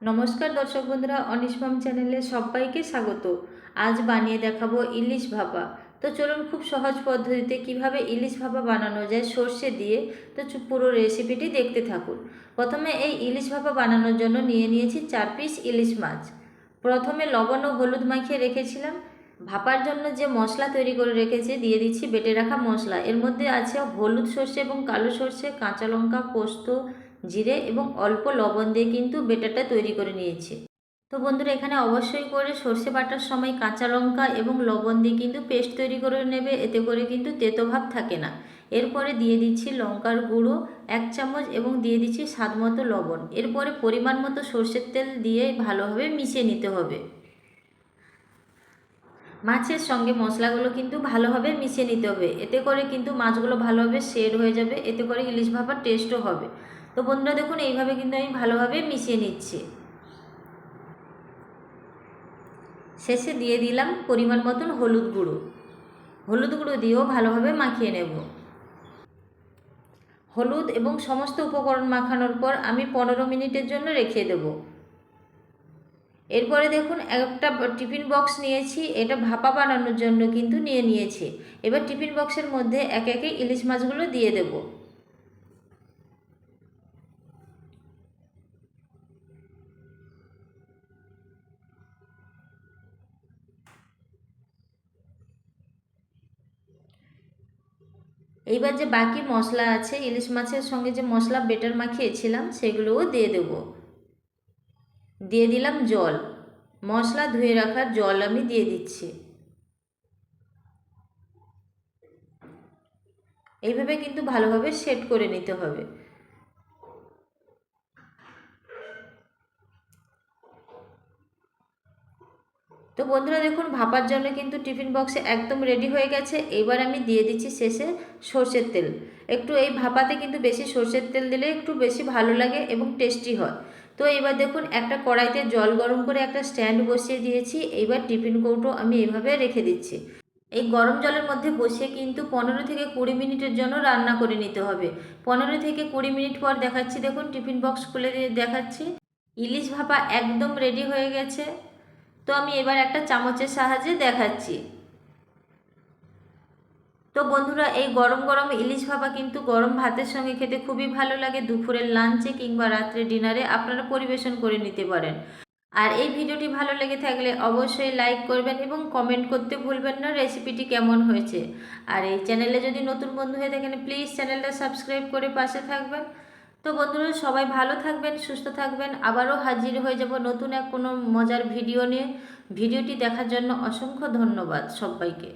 নমস্কার দর্শক বন্ধুরা অনিশমাম চ্যানেলে সবাইকে স্বাগত। আজ বানিয়ে দেখাবো ইলিশ ভাপা। তো চলুন খুব সহজ পদ্ধতিতে কীভাবে ইলিশ ভাপা বানানো যায় সর্ষে দিয়ে, তো পুরো রেসিপিটি দেখতে থাকুন। প্রথমে এই ইলিশ ভাপা বানানোর জন্য নিয়ে নিয়েছি চার পিস ইলিশ মাছ। প্রথমে লবণ ও হলুদ মাখিয়ে রেখেছিলাম। ভাপার জন্য যে মশলা তৈরি করে রেখেছি, দিয়ে দিচ্ছি বেটে রাখা মশলা। এর মধ্যে আছে হলুদ সর্ষে এবং কালো সর্ষে, কাঁচা লঙ্কা, পোস্ত জিরে এবং অল্প লবণ দিয়ে কিন্তু বেটারটা তৈরি করে নিয়েছি। তো বন্ধুরা, এখানে অবশ্যই করে সর্ষে বাটার সময় কাঁচা লঙ্কা এবং লবণ দিয়ে কিন্তু পেস্ট তৈরি করে নেবে, এতে করে কিন্তু তেতো ভাব থাকে না। এরপরে দিয়ে দিচ্ছি লঙ্কার গুঁড়ো এক চামচ এবং দিয়ে দিচ্ছি স্বাদ মতো লবণ। এরপরে পরিমাণ মতো সর্ষের তেল দিয়ে ভালোভাবে মিশিয়ে নিতে হবে। মাছের সঙ্গে মশলাগুলো কিন্তু ভালোভাবে মিশিয়ে নিতে হবে। এতে করে কিন্তু মাছগুলো ভালোভাবে সেড হয়ে যাবে, এতে করে ইলিশ ভাপার টেস্টও হবে। তো বন্ধুরা দেখুন, এইভাবে কিন্তু আমি ভালোভাবে মিশিয়ে নিচ্ছি। শেষে দিয়ে দিলাম পরিমাণ মতন হলুদ গুঁড়ো। হলুদ গুঁড়ো দিয়েও ভালোভাবে মাখিয়ে নেব। হলুদ এবং সমস্ত উপকরণ মাখানোর পর আমি পনেরো মিনিটের জন্য রেখে দেব। এরপরে দেখুন, একটা টিফিন বক্স নিয়েছি, এটা ভাপা বানানোর জন্য কিন্তু নিয়ে নিয়েছি। এবার টিফিন বক্সের মধ্যে একে একে ইলিশ মাছগুলো দিয়ে দেবো। এইবার যে বাকি মশলা আছে, ইলিশ মাছের সঙ্গে যে মশলা বেটার মাখিয়েছিলাম, সেগুলোও দিয়ে দেব। দিয়ে দিলাম জল। মশলা ধুয়ে রাখার জল আমি দিয়ে দিচ্ছি। এইভাবে কিন্তু ভালোভাবে সেট করে নিতে হবে। তো বন্ধুরা দেখুন, ভাপার জন্য কিন্তু টিফিন বক্সে একদম রেডি হয়ে গেছে। এবার আমি দিয়ে দিচ্ছি শেষে সর্ষের তেল। একটু এই ভাপাতে কিন্তু বেশি সর্ষের তেল দিলে একটু বেশি ভালো লাগে এবং টেস্টি হয়। তো এবার দেখুন, একটা কড়াইতে জল গরম করে একটা স্ট্যান্ড বসিয়ে দিয়েছি। এইবার টিফিন কৌটো আমি এভাবে রেখে দিচ্ছি। এই গরম জলের মধ্যে বসিয়ে কিন্তু পনেরো থেকে কুড়ি মিনিটের জন্য রান্না করে নিতে হবে। পনেরো থেকে কুড়ি মিনিট পর দেখাচ্ছি, দেখুন, টিফিন বক্স খুলে দেখাচ্ছি। ইলিশ ভাপা একদম রেডি হয়ে গেছে। তো আমি এবার একটা চামচের সাহায্যে দেখাচ্ছি। তো বন্ধুরা, এই গরম গরম ইলিশ ভাপা কিন্তু গরম ভাতের সঙ্গে খেতে খুবই ভালো লাগে। দুপুরের লাঞ্চে কিংবা রাত্রে ডিনারে আপনারা পরিবেশন করে নিতে পারেন। আর এই ভিডিওটি ভালো লেগে থাকলে অবশ্যই লাইক করবেন এবং কমেন্ট করতে ভুলবেন না রেসিপিটি কেমন হয়েছে। আর এই চ্যানেলে যদি নতুন বন্ধু হয়ে থাকেন প্লিজ চ্যানেলটা সাবস্ক্রাইব করে পাশে থাকবেন। তো বন্ধুরা, সবাই ভালো থাকবেন, সুস্থ থাকবেন। আবারও হাজির হয়ে যাব নতুন এক কোনো মজার ভিডিও নিয়ে। ভিডিওটি দেখার জন্য অসংখ্য ধন্যবাদ সবাইকে।